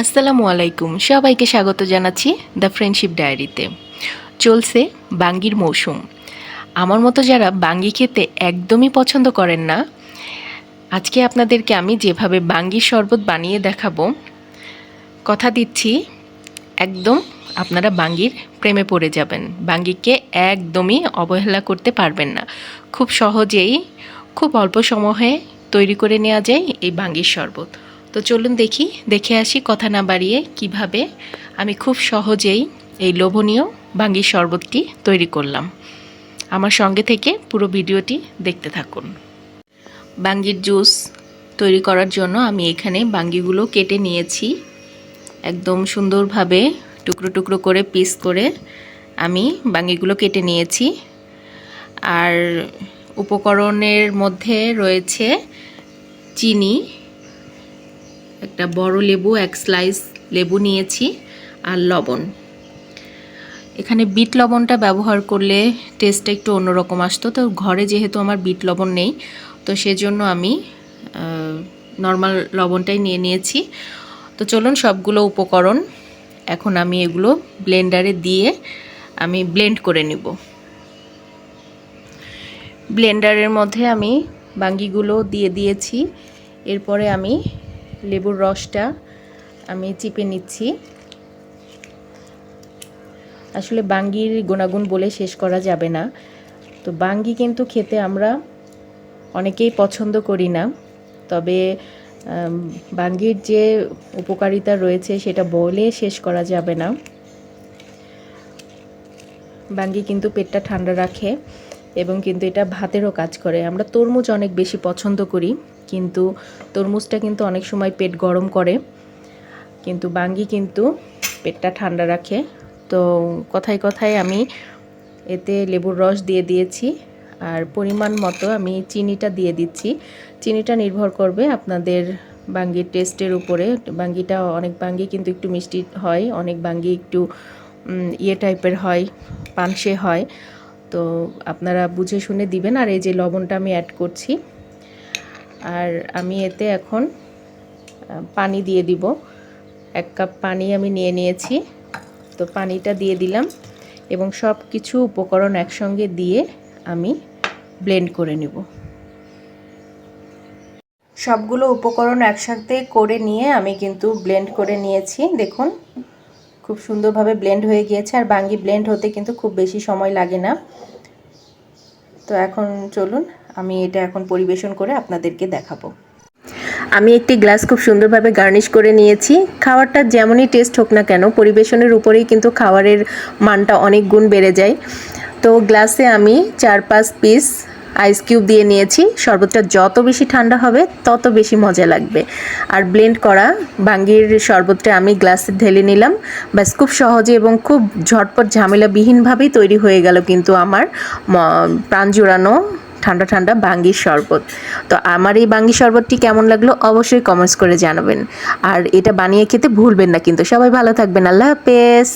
আসসালামু আলাইকুম। সবাইকে স্বাগত জানাচ্ছি দ্য ফ্রেন্ডশিপ ডায়েরিতে। চলছে বাঙ্গির মৌসুম। আমার মতো যারা বাঙ্গি খেতে একদমই পছন্দ করেন না, আজকে আপনাদেরকে আমি যেভাবে বাঙ্গির শরবত বানিয়ে দেখাবো, কথা দিচ্ছি, একদম আপনারা বাঙ্গির প্রেমে পড়ে যাবেন। বাঙ্গিকে একদমই অবহেলা করতে পারবেন না। খুব সহজেই, খুব অল্প সময়ে তৈরি করে নেওয়া যায় এই বাঙ্গির শরবত। তো চলুন দেখি, দেখে আসি কথা না বাড়িয়ে কীভাবে আমি খুব সহজেই এই লোভনীয় বাঙ্গির শরবতটি তৈরি করলাম। আমার সঙ্গে থেকে পুরো ভিডিওটি দেখতে থাকুন। বাঙ্গির জুস তৈরি করার জন্য আমি এখানে বাঙ্গিগুলো কেটে নিয়েছি। একদম সুন্দরভাবে টুকরো টুকরো করে পিস করে আমি বাঙ্গিগুলো কেটে নিয়েছি। আর উপকরণের মধ্যে রয়েছে চিনি একটা বড় লেবু, এক স্লাইস লেবু নিয়েছি আর লবণ। এখানে বিট লবণটা ব্যবহার করলে টেস্টটা একটু অন্যরকম আসতো। তো ঘরে যেহেতু আমার বিট লবণ নেই, তো সেজন্য আমি নর্মাল লবণটাই নিয়ে নিয়েছি। তো চলুন সবগুলো উপকরণ এখন আমি এগুলো ব্লেন্ডারে দিয়ে আমি ব্লেন্ড করে নিব। ব্লেন্ডারের মধ্যে আমি বাঙ্গিগুলো দিয়ে দিয়েছি। এরপরে আমি লেবুর রসটা আমি চিপে নিচ্ছি। আসলে বাঙ্গির গুণাগুণ বলে শেষ করা যাবে না। তো বাঙ্গি কিন্তু খেতে আমরা অনেকেই পছন্দ করি না। তবে বাঙ্গির যে উপকারিতা রয়েছে সেটা বলে শেষ করা যাবে না। বাঙ্গি কিন্তু পেটটা ঠান্ডা রাখে। এবং কিন্তু এটা ভাতেরও কাজ করে। আমরা তরমুজ অনেক বেশি পছন্দ করি, কিন্তু তরমুজটা কিন্তু অনেক সময় পেট গরম করে। কিন্তু বাঙ্গি কিন্তু পেটটা ঠান্ডা রাখে। তো কথায় কথায় আমি এতে লেবুর রস দিয়ে দিয়েছি আর পরিমাণ মতো আমি চিনিটা দিয়ে দিচ্ছি। চিনিটা নির্ভর করবে আপনাদের বাঙ্গির টেস্টের উপরে। বাঙ্গিটা অনেক বাঙ্গি কিন্তু একটু মিষ্টি হয়, অনেক বাঙ্গি একটু ইয়ে টাইপের হয়, পানসে হয়। তো আপনারা বুঝে শুনে দিবেন আর এই যে লবণটা আমি অ্যাড করছি। আর আমি এতে এখন পানি দিয়ে দিব। এক কাপ পানি আমি নিয়ে নিয়েছি। তো পানিটা দিয়ে দিলাম এবং সব কিছু উপকরণ একসঙ্গে দিয়ে আমি ব্লেন্ড করে নেব। সবগুলো উপকরণ একসাথে করে নিয়ে আমি কিন্তু ব্লেন্ড করে নিয়েছি। দেখুন খুব সুন্দরভাবে ব্লেন্ড হয়ে গিয়েছে আর বাঙ্গি ব্লেন্ড হতে কিন্তু খুব বেশি সময় লাগে না। তো এখন চলুন, আমি এটা এখন পরিবেশন করে আপনাদেরকে দেখাবো। আমি একটি গ্লাস খুব সুন্দরভাবে গার্নিশ করে নিয়েছি। খাবারটা যেমনই টেস্ট হোক না কেন, পরিবেশনের উপরেই কিন্তু খাবারের মানটা অনেক গুণ বেড়ে যায়। তো গ্লাসে আমি চার পাঁচ পিস আইস কিউব দিয়ে নিয়েছি। শরবতটা যত বেশি ঠান্ডা হবে, তত বেশি মজা লাগবে। আর ব্লেন্ড করা বাঙ্গির শরবতটা আমি গ্লাসে ঢেলে নিলাম। ব্যাস, খুব সহজে এবং খুব ঝটপট ঝামেলাবিহীনভাবেই তৈরি হয়ে গেল কিন্তু আমার প্রাণ জোড়ানো ঠান্ডা ঠান্ডা বাঙ্গির শরবত। তো আমার এই বাঙ্গি শরবতটি কেমন লাগল অবশ্যই কমেন্টস করে জানাবেন। আর এটা বানিয়ে খেতে ভুলবেন না কিন্তু। সবাই ভালো থাকবেন। আল্লাহ হাফেজ।